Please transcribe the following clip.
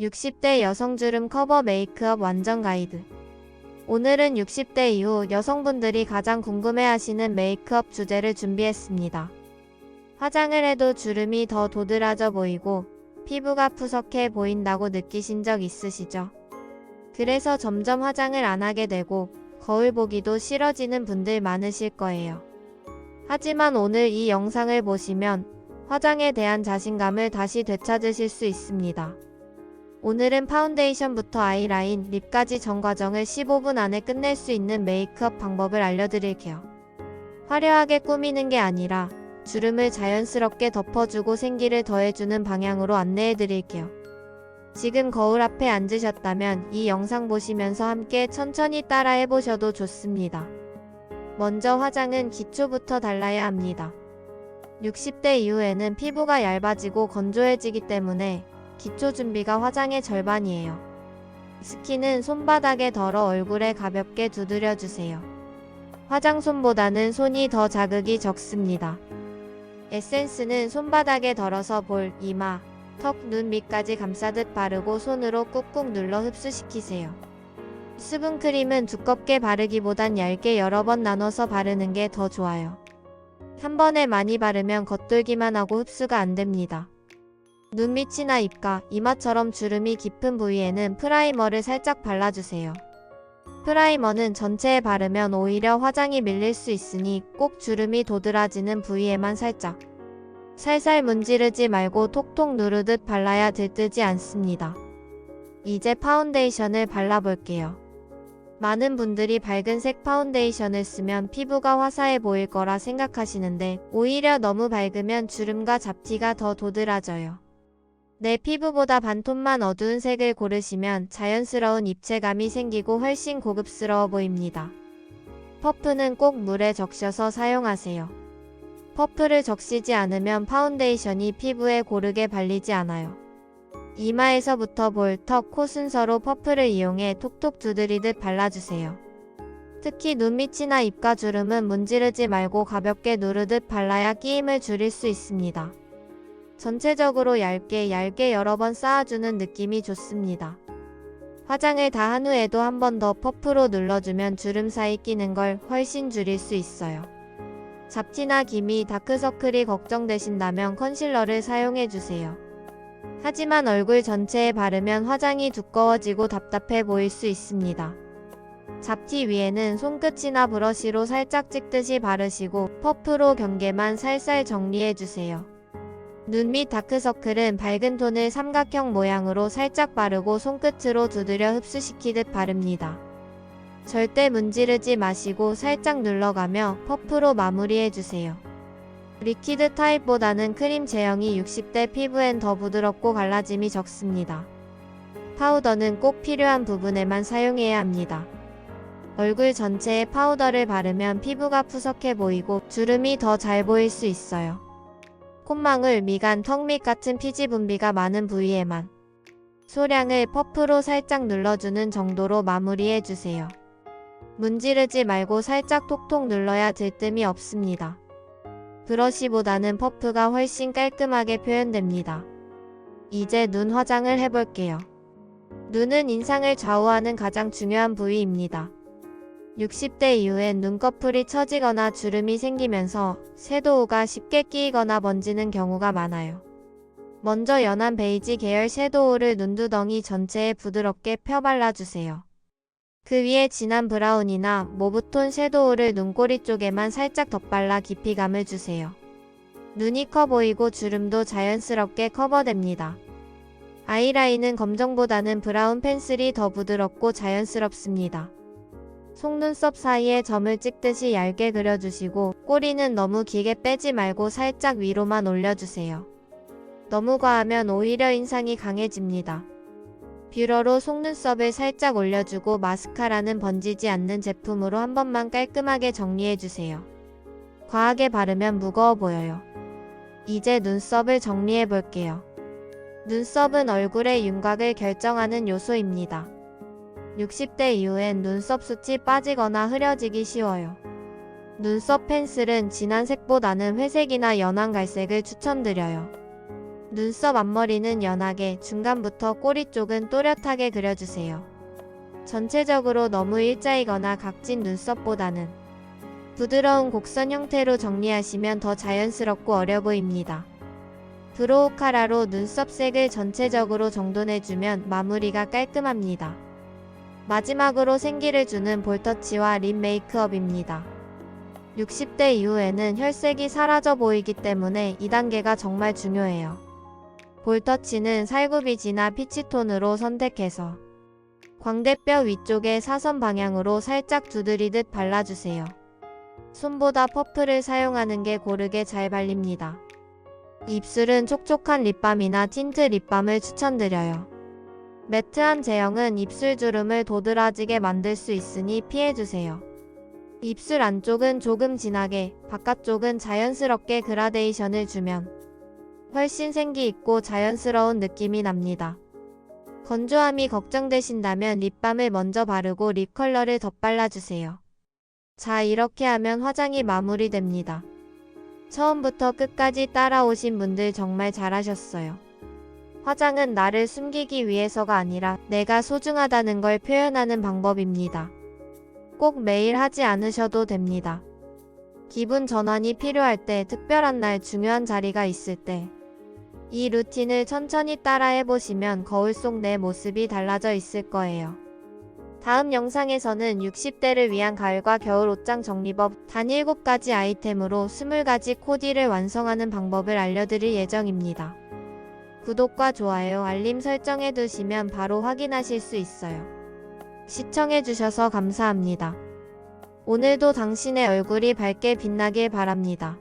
60대 여성 주름 커버 메이크업 완전 가이드. 오늘은 60대 이후 여성분들이 가장 궁금해하시는 메이크업 주제를 준비했습니다. 화장을 해도 주름이 더 도드라져 보이고 피부가 푸석해 보인다고 느끼신 적 있으시죠? 그래서 점점 화장을 안 하게 되고 거울 보기도 싫어지는 분들 많으실 거예요. 하지만 오늘 이 영상을 보시면 화장에 대한 자신감을 다시 되찾으실 수 있습니다. 오늘은 파운데이션부터 아이라인, 립까지 전 과정을 15분 안에 끝낼 수 있는 메이크업 방법을 알려드릴게요. 화려하게 꾸미는 게 아니라 주름을 자연스럽게 덮어주고 생기를 더해주는 방향으로 안내해드릴게요. 지금 거울 앞에 앉으셨다면 이 영상 보시면서 함께 천천히 따라 해보셔도 좋습니다. 먼저 화장은 기초부터 달라야 합니다. 60대 이후에는 피부가 얇아지고 건조해지기 때문에 기초 준비가 화장의 절반이에요. 스킨은 손바닥에 덜어 얼굴에 가볍게 두드려 주세요. 화장솜보다는 손이 더 자극이 적습니다. 에센스는 손바닥에 덜어서 볼, 이마, 턱, 눈 밑까지 감싸듯 바르고 손으로 꾹꾹 눌러 흡수시키세요. 수분크림은 두껍게 바르기보단 얇게 여러 번 나눠서 바르는 게 더 좋아요. 한 번에 많이 바르면 겉돌기만 하고 흡수가 안 됩니다. 눈 밑이나 입가, 이마처럼 주름이 깊은 부위에는 프라이머를 살짝 발라주세요. 프라이머는 전체에 바르면 오히려 화장이 밀릴 수 있으니 꼭 주름이 도드라지는 부위에만 살짝. 살살 문지르지 말고 톡톡 누르듯 발라야 들뜨지 않습니다. 이제 파운데이션을 발라볼게요. 많은 분들이 밝은 색 파운데이션을 쓰면 피부가 화사해 보일 거라 생각하시는데 오히려 너무 밝으면 주름과 잡티가 더 도드라져요. 내 피부보다 반톤만 어두운 색을 고르시면 자연스러운 입체감이 생기고 훨씬 고급스러워 보입니다. 퍼프는 꼭 물에 적셔서 사용하세요. 퍼프를 적시지 않으면 파운데이션이 피부에 고르게 발리지 않아요. 이마에서부터 볼, 턱, 코 순서로 퍼프를 이용해 톡톡 두드리듯 발라주세요. 특히 눈 밑이나 입가 주름은 문지르지 말고 가볍게 누르듯 발라야 끼임을 줄일 수 있습니다. 전체적으로 얇게 얇게 여러 번 쌓아주는 느낌이 좋습니다. 화장을 다 한 후에도 한 번 더 퍼프로 눌러주면 주름 사이 끼는 걸 훨씬 줄일 수 있어요. 잡티나 기미, 다크서클이 걱정되신다면 컨실러를 사용해주세요. 하지만 얼굴 전체에 바르면 화장이 두꺼워지고 답답해 보일 수 있습니다. 잡티 위에는 손끝이나 브러쉬로 살짝 찍듯이 바르시고 퍼프로 경계만 살살 정리해주세요. 눈 밑 다크서클은 밝은 톤을 삼각형 모양으로 살짝 바르고 손끝으로 두드려 흡수시키듯 바릅니다. 절대 문지르지 마시고 살짝 눌러가며 퍼프로 마무리해주세요. 리퀴드 타입보다는 크림 제형이 60대 피부엔 더 부드럽고 갈라짐이 적습니다. 파우더는 꼭 필요한 부분에만 사용해야 합니다. 얼굴 전체에 파우더를 바르면 피부가 푸석해 보이고 주름이 더 잘 보일 수 있어요. 콧망울, 미간, 턱 밑 같은 피지 분비가 많은 부위에만 소량을 퍼프로 살짝 눌러주는 정도로 마무리해주세요. 문지르지 말고 살짝 톡톡 눌러야 들뜸이 없습니다. 브러쉬보다는 퍼프가 훨씬 깔끔하게 표현됩니다. 이제 눈 화장을 해볼게요. 눈은 인상을 좌우하는 가장 중요한 부위입니다. 60대 이후엔 눈꺼풀이 처지거나 주름이 생기면서 섀도우가 쉽게 끼이거나 번지는 경우가 많아요. 먼저 연한 베이지 계열 섀도우를 눈두덩이 전체에 부드럽게 펴 발라주세요. 그 위에 진한 브라운이나 모브톤 섀도우를 눈꼬리 쪽에만 살짝 덧발라 깊이감을 주세요. 눈이 커 보이고 주름도 자연스럽게 커버됩니다. 아이라인은 검정보다는 브라운 펜슬이 더 부드럽고 자연스럽습니다. 속눈썹 사이에 점을 찍듯이 얇게 그려주시고 꼬리는 너무 길게 빼지 말고 살짝 위로만 올려주세요. 너무 과하면 오히려 인상이 강해집니다. 뷰러로 속눈썹을 살짝 올려주고 마스카라는 번지지 않는 제품으로 한 번만 깔끔하게 정리해주세요. 과하게 바르면 무거워 보여요. 이제 눈썹을 정리해 볼게요. 눈썹은 얼굴의 윤곽을 결정하는 요소입니다. 60대 이후엔 눈썹 숱이 빠지거나 흐려지기 쉬워요. 눈썹 펜슬은 진한 색보다는 회색이나 연한 갈색을 추천드려요. 눈썹 앞머리는 연하게, 중간부터 꼬리 쪽은 또렷하게 그려주세요. 전체적으로 너무 일자이거나 각진 눈썹보다는 부드러운 곡선 형태로 정리하시면 더 자연스럽고 어려 보입니다. 브로우 카라로 눈썹 색을 전체적으로 정돈해주면 마무리가 깔끔합니다. 마지막으로 생기를 주는 볼터치와 립 메이크업입니다. 60대 이후에는 혈색이 사라져 보이기 때문에 2단계가 정말 중요해요. 볼터치는 살구비지나 피치톤으로 선택해서 광대뼈 위쪽에 사선 방향으로 살짝 두드리듯 발라주세요. 손보다 퍼프를 사용하는 게 고르게 잘 발립니다. 입술은 촉촉한 립밤이나 틴트 립밤을 추천드려요. 매트한 제형은 입술 주름을 도드라지게 만들 수 있으니 피해주세요. 입술 안쪽은 조금 진하게, 바깥쪽은 자연스럽게 그라데이션을 주면 훨씬 생기 있고 자연스러운 느낌이 납니다. 건조함이 걱정되신다면 립밤을 먼저 바르고 립 컬러를 덧발라주세요. 자, 이렇게 하면 화장이 마무리됩니다. 처음부터 끝까지 따라오신 분들 정말 잘하셨어요. 화장은 나를 숨기기 위해서가 아니라 내가 소중하다는 걸 표현하는 방법입니다. 꼭 매일 하지 않으셔도 됩니다. 기분 전환이 필요할 때, 특별한 날, 중요한 자리가 있을 때, 이 루틴을 천천히 따라해 보시면 거울 속 내 모습이 달라져 있을 거예요. 다음 영상에서는 60대를 위한 가을과 겨울 옷장 정리법 단 7가지 아이템으로 20가지 코디를 완성하는 방법을 알려드릴 예정입니다. 구독과 좋아요, 알림 설정해 두시면 바로 확인하실 수 있어요. 시청해 주셔서 감사합니다. 오늘도 당신의 얼굴이 밝게 빛나길 바랍니다.